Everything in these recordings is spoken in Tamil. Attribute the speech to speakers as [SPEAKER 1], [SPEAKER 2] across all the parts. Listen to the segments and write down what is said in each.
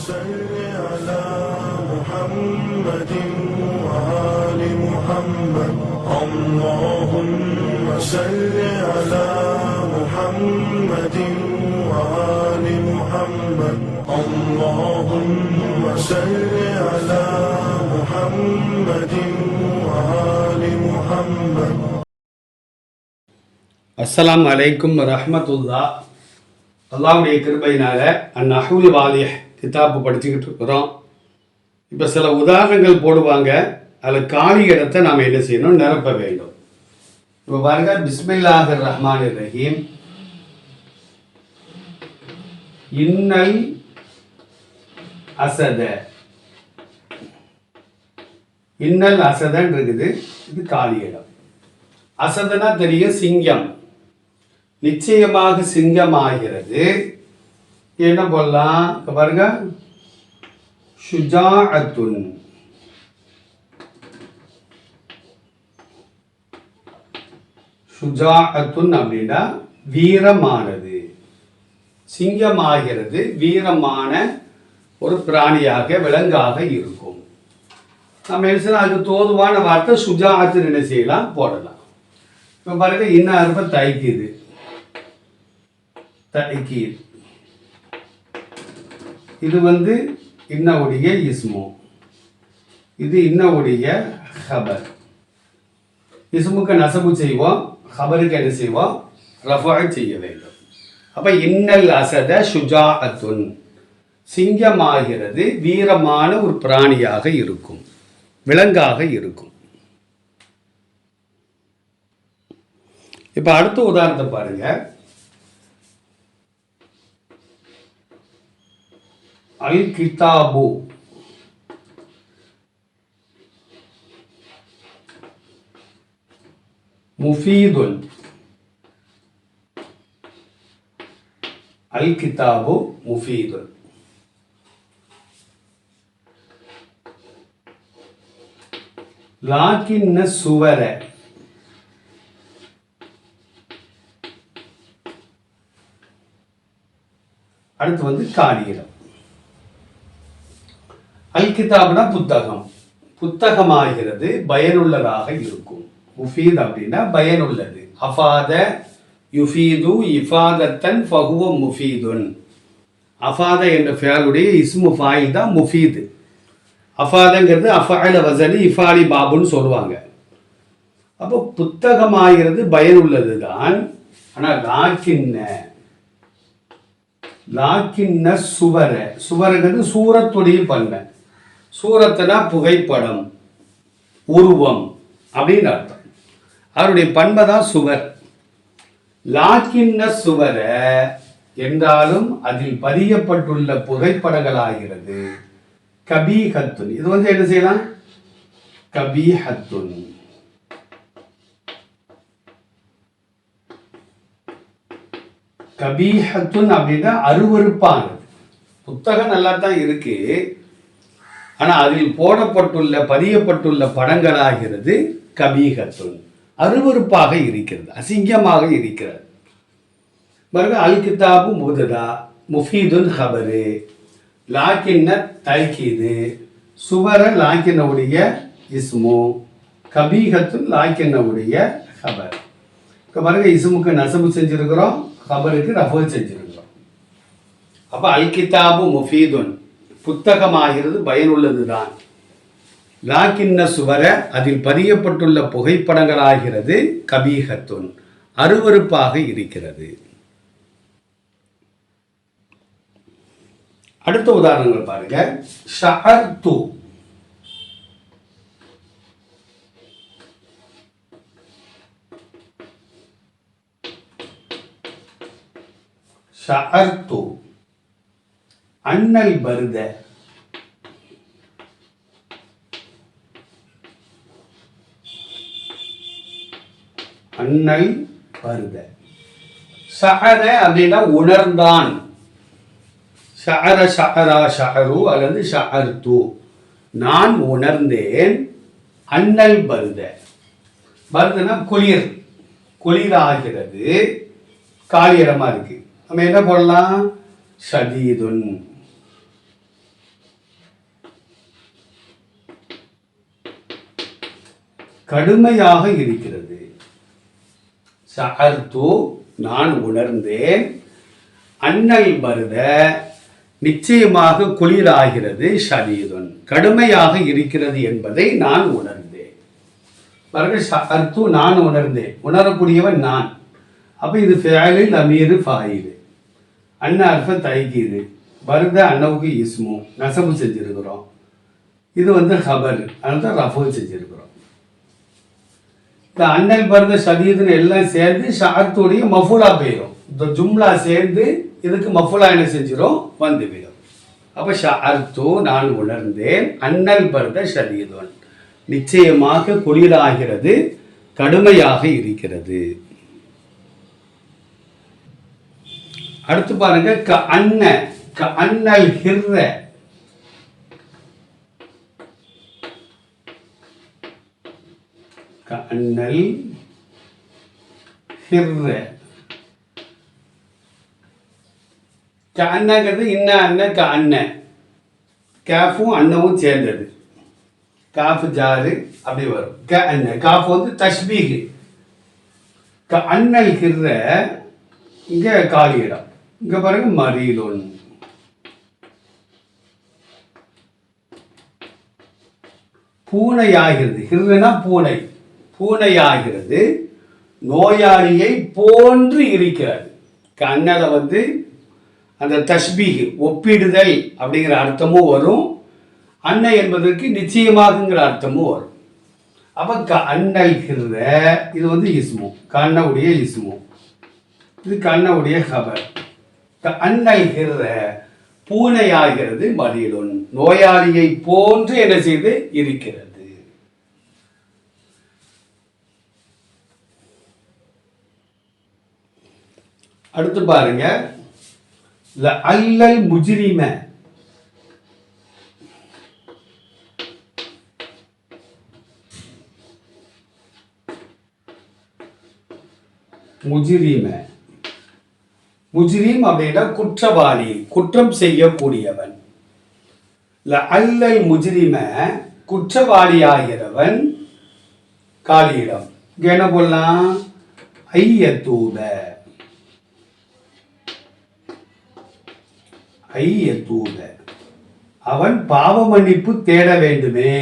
[SPEAKER 1] صل على محمد وآل محمد اللهم صل على محمد وآل محمد اللهم صل على محمد وآل محمد
[SPEAKER 2] அஸ்ஸலாமு அலைக்கும் ரஹ்மத்துல்லா அல்லாஹ்வுடைய கிருபையினால அந்நஹுல் வாலிஹ் கிதாப்பு படிச்சுக்கிட்டு இருக்கிறோம். இப்போ சில உதாரணங்கள் போடுவாங்க. அதில் காலி இடத்தை நாம் என்ன செய்யணும்? நிரப்ப வேண்டும். இப்போ பாருங்க பிஸ்மில்லாஹ் ரஹ்மான் ரஹீம். இன்னல் அசத. இன்னல் அசதன் இருக்குது. இது காலி இடம். அசதனா தெரியும் சிங்கம். நிச்சயமாக சிங்கமாகிறது. என்ன போடலாம்? இப்போ பாருங்க. ஷுஜாஅத்துன். ஷுஜாஅத்துன் அப்படின்னா வீரமானது. சிங்கமாகிறது வீரமான ஒரு பிராணியாக விலங்காக இருக்கும். நம்ம என்ன அதுக்கு தோதுவான வார்த்தை சுஜாத்து என்ன செய்யலாம்? போடலாம். இப்போ பாருங்க இன்னும் அருப்ப தைக்குது தைக்கீர் இது வந்து இன்னவுடைய இஸ்மு. இது இன்னவுடைய ஹபர் இஸ்முக்கு நசபு செய்வோம் ஹபருக்கு என்ன செய்வோம்? ரஃபா செய்ய வேண்டும். அப்போ இன்னல் அசத ஷுஜாஅத்துன். சிங்கமாகிறது வீரமான ஒரு பிராணியாக இருக்கும். விலங்காக இருக்கும். இப்போ அடுத்த உதாரணத்தை பாருங்கள் அல் கிதாபு. முஃபீதுன். அல் கிதாபு முஃபீதுன். லாக்கின்ன சுவர. அடுத்து வந்து காலியிடம் அல் கிதாப்னா புத்தகம். புத்தகமாகிறது பயனுள்ளதாக இருக்கும். முஃபீத் அப்படின்னா பயனுள்ளது. அஃபாத யுஃபீது இஃபாதத்தன் ஃபஹுவ முஃபீதுன். அஃபாத என்ற ஃபேலுடைய இஸ்மு ஃபாயில் தான் முஃபீது. அஃபாதங்கிறது அஃபாயில வசனி இஃபாலி பாபுன்னு சொல்லுவாங்க. அப்போ புத்தகமாகிறது பயனுள்ளது தான் ஆனால் லாக்கின்ன லாக்கின்ன சுவர சுவரங்கிறது சூரத்துடைய பன்மை சூரத்துனா புகைப்படம் உருவம் அப்படின்னு அர்த்தம். அவருடைய பண்பை தான் சுவர். லாக்கின்ன சுவரை என்றாலும் அதில் பதியப்பட்டுள்ள புகைப்படங்களாகிறது. கபீஹத்துன். இது வந்து என்ன செய்யலாம்? கபீஹத்துன். கபீஹத்துன் அப்படின்னா அருவறுப்பானது புத்தகம் நல்லா தான் இருக்கு. ஆனால் அதில் போடப்பட்டுள்ள பதியப்பட்டுள்ள படங்களாகிறது கபீகத்துள் அருவருப்பாக இருக்கிறது அசிங்கமாக இருக்கிறது. பாருங்க அல் கிதாபு முதுதா முஃபீதுன் ஹபரு. லாக்கின்ன தைக்கீது சுவர லாக்கினவுடைய இஸ்மு கபீகத்துன் லாக்கினவுடைய ஹபர். இப்போ பாருங்க இசுமுக்கு நசபு செஞ்சுருக்கிறோம் ஹபருக்கு ரஃபர் செஞ்சுருக்கிறோம். அப்போ அல் கிதாபு முஃபீதுன். புத்தகமாகிறது பயனுள்ளது தான் லாக்கின்ன சுவர அதில் பதியப்பட்டுள்ள புகைப்படங்களாகிறது கபீகத்துன். அருவருப்பாக இருக்கிறது. அடுத்த உதாரணங்கள் பாருங்க. ஷஹர்து. ஷஹர்து. அண்ணல் பருத. அண்ணல் பருத. ஷஅர அப்படின்னா உணர்ந்தான். சகர சகரா ஷஅரு அல்லது ஷஅர்து நான் உணர்ந்தேன் அண்ணல் பருத. பருதுனா குளிர். குளிராகிறது. காலியிடமா இருக்கு. நம்ம என்ன போடலாம்? சதீதுன் கடுமையாக இருக்கிறது. ஷஅர்து நான் உணர்ந்தேன். அண்ணல் மருத நிச்சயமாக குளிராகிறது ஷரீதுன் கடுமையாக இருக்கிறது என்பதை நான் உணர்ந்தேன். பாருங்க ஷஅர்து நான் உணர்ந்தேன். உணரக்கூடியவன் நான். அப்போ இது ஃபேலில் அமீரு ஃபாயிலு அண்ணா அர்ஃப தைக்கீது வருத அண்ணவுக்கு இஸ்மு. நசபு செஞ்சிருக்கிறோம். இது வந்து ஹபர். அதனால ரஃபு செஞ்சிருக்கிறோம். இந்த அண்ணல் பருத ஷதீதுன்னு எல்லாம் சேர்ந்து ஷார்த்துடைய மஃபுலா போயிடும் இந்த ஜும்லா சேர்ந்து இதுக்கு மஃபுலா என்ன செஞ்சிடும் வந்து போயிடும் அப்போ ஷார்த்து நான் உணர்ந்தேன் அண்ணல் பருத ஷதீதுன் நிச்சயமாக குளிராகிறது கடுமையாக இருக்கிறது. அடுத்து பாருங்க க அன்ன க அன்னல் ஹிர்ற அண்ணல் அன்னல் ஹிர்ர க இன்ன அன்ன க அண்ணன் கேஃபும் அன்னவும் சேர்ந்தது. காஃபு ஜாரு அப்படி வரும். க அன்ன காஃப் வந்து தஷ்பீகு. க அன்னல் ஹிர்ர இங்கே காலி இங்கே பாருங்க பூனை ஆகிறது ஹிர்னா பூனை. பூனையாகிறது நோயாளியை போன்று இருக்கிறது. கண்ணல வந்து அந்த தஷ்பீக் ஒப்பிடுதல் அப்படிங்கிற அர்த்தமும் வரும். அன்னை என்பதற்கு நிச்சயமாகுங்கிற அர்த்தமும் வரும். அப்போ க அண்ணல் இது வந்து இஸ்மு கண்ணவுடைய இஸ்மு. இது கண்ணவுடைய ஹபர் க அண்ணல் பூனையாகிறது மதியலுன் நோயாளியை போன்று என்ன செய்து இருக்கிறது. அடுத்து பாருங்க. ல அல்லல் முஜிரிம. முஜிரிம. முஜ்ரிம் அப்படின்னா குற்றவாளி குற்றம் செய்யக்கூடியவன். ல அல்லல் குற்றவாளி குற்றவாளியாகிறவன் காலியிடம். என்ன என்ன போடலாம்? ஐ ஐயத்தூப அவன் பாவ மன்னிப்பு தேட வேண்டுமே.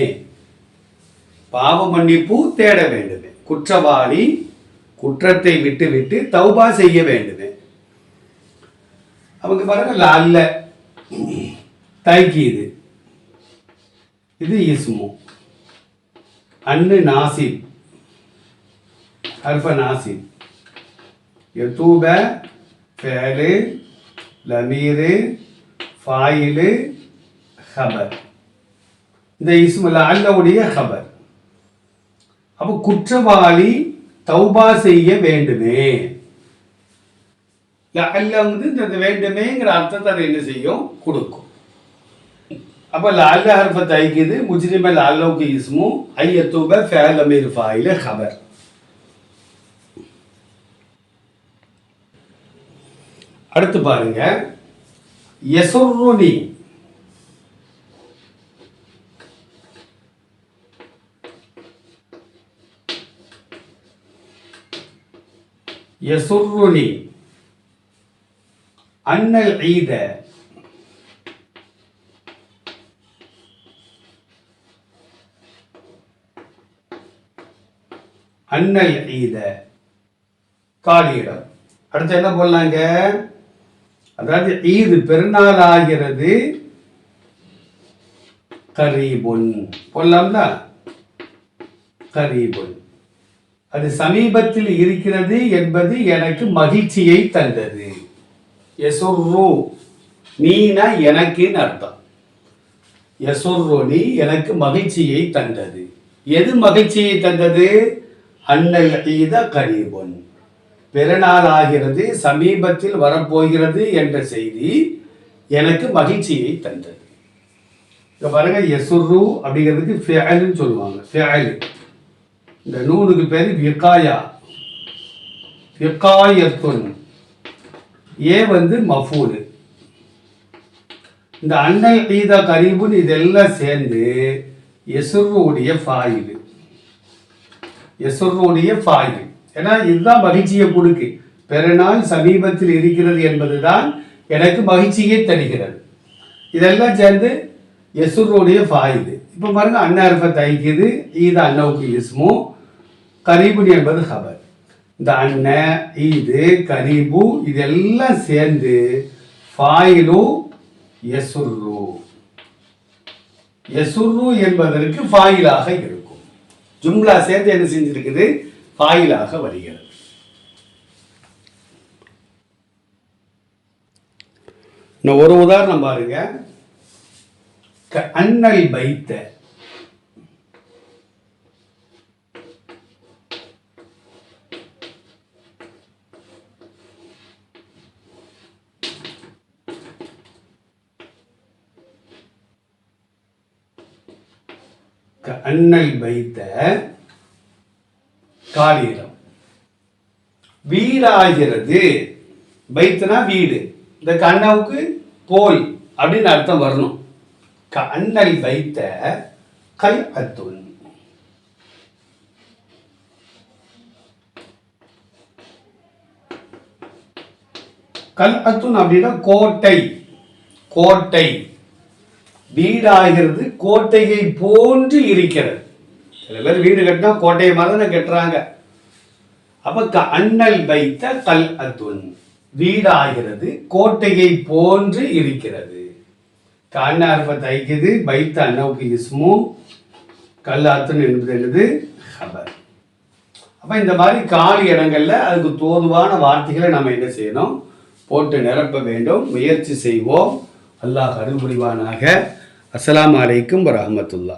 [SPEAKER 2] பாவ மன்னிப்பு தேட வேண்டுமே. குற்றவாளி குற்றத்தை விட்டு விட்டு தௌபா செய்ய வேண்டுமே. அவங்க பாருங்க அல்ல தைக்கீது இது இஸ்மு. அன்னு நாசிப் அல்ஃப நாசிப் எத்தூப ஃபேலு லமீரு ஃபாயிலு ஹபர் இந்த இஸ்மில் அல்லவுடைய ஹபர் அப்போ குற்றவாளி தௌபா செய்ய வேண்டுமே. அல்ல வந்து இந்த வேண்டுமேங்கிற அர்த்தத்தை அது என்ன செய்யும்? கொடுக்கும். அப்போ லால்ல ஹர்ஃப தைக்குது முஜ்ரிம லால்லவுக்கு இஸ்மு ஐயத்தூப ஃபேல் அமீர் ஃபாயில ஹபர் அடுத்து பாருங்கள் எசுருனி எசுருனி அன்னல் ஈத. அன்னல் ஈத. காலியிடம் அடுத்து என்ன போடலாங்க? அதாவது ஈது பெருநாள் ஆகிறது கரீபுன். போடலாம்ல? கரீபுன். அது சமீபத்தில் இருக்கிறது என்பது எனக்கு மகிழ்ச்சியை தந்தது. யசுர்ரு நீனா எனக்குன்னு அர்த்தம். யசுர்ரு நீ எனக்கு மகிழ்ச்சியை தந்தது. எது மகிழ்ச்சியை தந்தது? அன்னல் ஈத கரீபுன். பிறநாள் ஆகிறது சமீபத்தில் வரப்போகிறது என்ற செய்தி எனக்கு மகிழ்ச்சியை தந்தது. இப்போ பாருங்க எசுரு அப்படிங்கிறதுக்கு ஃபேலுன்னு சொல்லுவாங்க ஃபேலு இந்த நூலுக்கு பேர் விகாயா விகாயத்துன் ஏ வந்து மஃபூலு. இந்த அன்னை ஈதா கரீபுன் இதெல்லாம் சேர்ந்து எசுருடைய ஃபாயிலு. எசுருடைய ஃபாயில். ஏன்னா இதுதான் மகிழ்ச்சியை கொடுக்கு. பிறநாள் சமீபத்தில் இருக்கிறது என்பதுதான் எனக்கு மகிழ்ச்சியை தருகிறது. இதெல்லாம் சேர்ந்து எசுருடைய ஃபாயுது இப்போ பாருங்க அன்னார்ஃப தைக்குது ஈது அன்னவுக்கு இஸ்மு கரீபுன் என்பது ஹபர் இந்த அண்ணன் ஈது கரீபு இதெல்லாம் சேர்ந்து ஃபாயிலு எசுரு எசுர்ரு என்பதற்கு ஃபாயிலாக இருக்கும். ஜும்லா சேர்ந்து என்ன செஞ்சிருக்குது? வாயிலாக வருகிறது. இன்னும் ஒரு உதாரணம் பாருங்க. க அண்ணல் பைத்த. க அன்னல் வீடாகிறது. பைத்தனா வீடு. இந்த கண்ணவுக்கு போய் அப்படின்னு அர்த்தம் வரணும். கண்ணல் வைத்த கை அத்துன் கல் அத்துன் அப்படின்னா கோட்டை. கோட்டை. வீடாகிறது கோட்டையை போன்று இருக்கிறது. சில பேர் வீடு கட்டினா கோட்டையை மாதிரி தான் கட்டுறாங்க. அப்போ க அண்ணல் வைத்த கல் அத்துன் வீடாகிறது கோட்டையை போன்று இருக்கிறது. கண்ணார்ப தைக்குது பைத்த அன்னவுக்கு இஸ்மு கல் அத்துன் என்பது என்னது? ஹபர் அப்போ இந்த மாதிரி காலி இடங்களில் அதுக்கு தோதுவான வார்த்தைகளை நம்ம என்ன செய்யணும்? போட்டு நிரப்ப வேண்டும் முயற்சி செய்வோம். அல்லாஹ் அருள் புரிவானாக அஸ்லாம் அலைக்கும்
[SPEAKER 1] வரமத்துல்லா